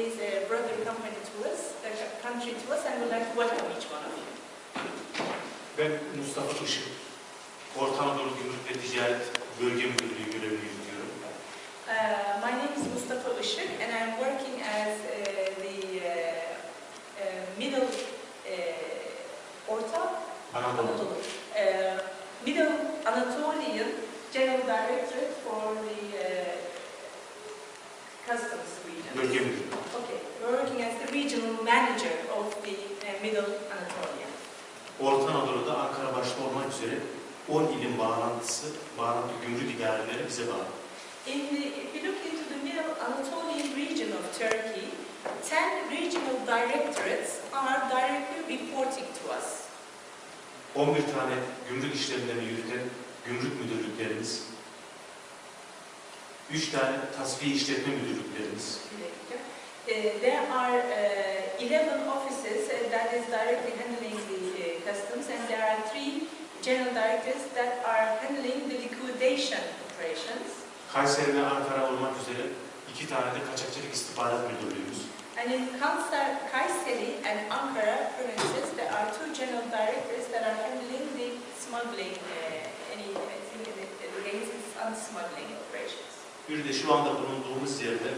is a brother company to us, a country to us, and we'd like to welcome each one of you. Ben Mustafa Işık, Orta Anadolu Gümrük ve Ticaret Bölge Müdürlüğü görevini yürütüyorum. Uh, my name is Mustafa Işık, and I'm working as uh, the uh, uh, middle uh, Orta Anadolu. Anadolu, uh, Middle Anatolian General Directorate for the uh, Customs region. Bölge Müdürlüğü. Okay, we're working as the regional manager of the uh, Middle Anatolia. Orta Anadolu'da Ankara başta olmak üzere 10 ilin bağlantısı, bağlantı gümrük idareleri bize bağlı. In the, if you look into the Middle Anatolian region of Turkey, 10 regional directorates are directly reporting to us. 11 tane gümrük işlemlerini yürüten gümrük müdürlüklerimiz, 3 tane tasfiye işletme müdürlüklerimiz, there are uh, 11 offices uh, that is directly handling the uh, customs, and there are three general directors that are handling the liquidation operations. Kayseri ve Ankara olmak üzere iki tane de kaçakçılık istihbarat müdürlüğümüz, And in Kayseri, and Ankara provinces, there are two general directors that are handling the smuggling, uh, any, I think, the, the latest unsmuggling operations. bir de şu anda bulunduğumuz yerde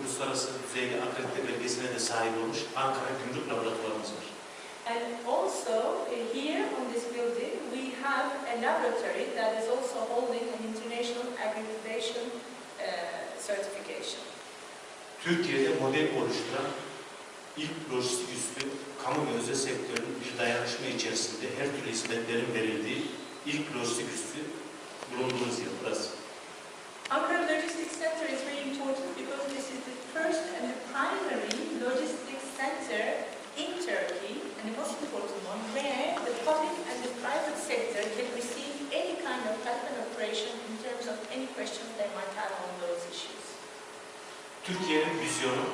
uluslararası düzeyde akredite belgesine de sahip olmuş Ankara Gümrük Laboratuvarımız var. And also, uh, here on this building, we have a laboratory that is also holding an international accreditation uh, certification. Türkiye'de model oluşturan ilk lojistik üssü kamu ve özel sektörün bir dayanışma içerisinde her türlü hizmetlerin verildiği ilk lojistik üssü bulunduğumuz yer burası. Ankara Logistics Center is very important because this is the first and primary logistics center in Turkey, and the most important one, where the public and the private sector can receive any kind of help and operation in terms of any questions they might have on those issues. Türkiye'nin vizyonu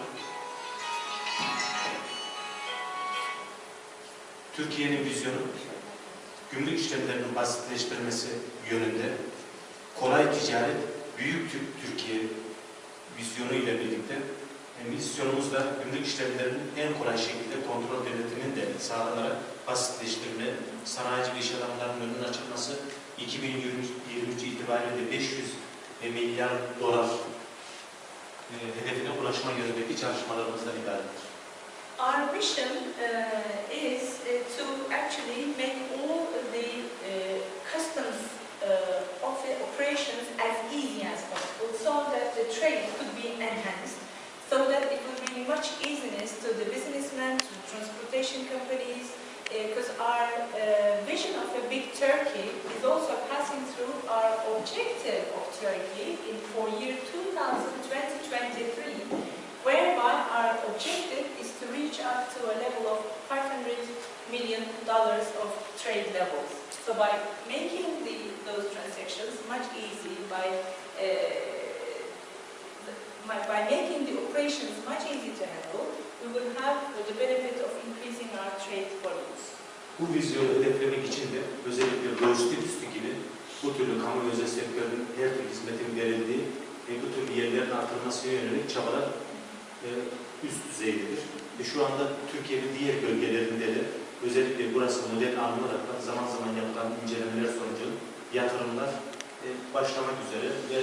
Türkiye'nin vizyonu gümrük işlemlerinin basitleştirilmesi yönünde kolay ticaret, büyük Türk Türkiye vizyonu ile birlikte e, misyonumuz da gümrük işlemlerinin en kolay şekilde kontrol denetinin de sağlanarak basitleştirilme, sanayici ve iş adamlarının önünün açılması, 2023 itibariyle de 500 milyar dolar e, hedefine ulaşma yönündeki çalışmalarımızdan ibarettir. Our mission companies, because our uh, vision of a big Turkey is also passing through our objective of Turkey in for year 2020-2023, whereby our objective is to reach up to a level of 500 million dollars of trade levels. So by making the, those transactions much easy, by, uh, by, making the operations much easy to handle, we will have the benefit of increasing our trade volumes. Bu vizyonu hedeflemek için de özellikle lojistik üstü gibi bu türlü kamu özel sektörün her türlü hizmetin verildiği ve bu türlü yerlerin artırılmasına yönelik çabalar e, üst düzeydedir. Ve şu anda Türkiye'nin diğer bölgelerinde de özellikle burası model alınarak zaman zaman yapılan incelemeler sonucu yatırımlar e, başlamak üzere ve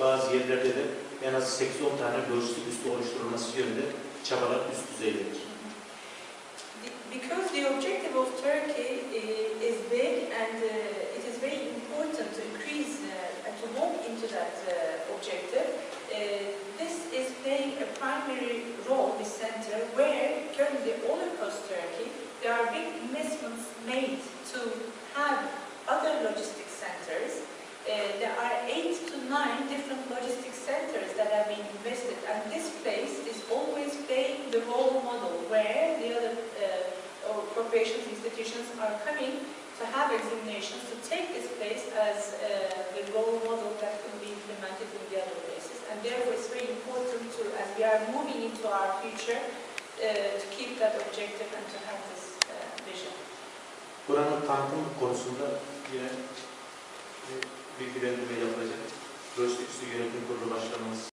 bazı yerlerde de en az 8-10 tane lojistik üstü oluşturulması yönünde çabalar üst düzeydedir. Because the objective of Turkey i- is big and uh, it is very important to increase uh, and to walk into that objective, this is playing a primary role, this center, where currently all across Turkey there are big investments made to have other logistics centers. There are eight to nine different logistics centers that have been invested, and this place is always playing the role model where the other uh, or corporations, institutions are coming to have examinations to take this place as uh, the role model that can be implemented in the other places. And therefore, it's very important to, as we are moving into our future, uh, to keep that objective and to have this uh, vision. Buranın tanıtım konusunda yine bilgilendirme yapılacak. Lojistik Üstü Yönetim Kurulu Başkanımız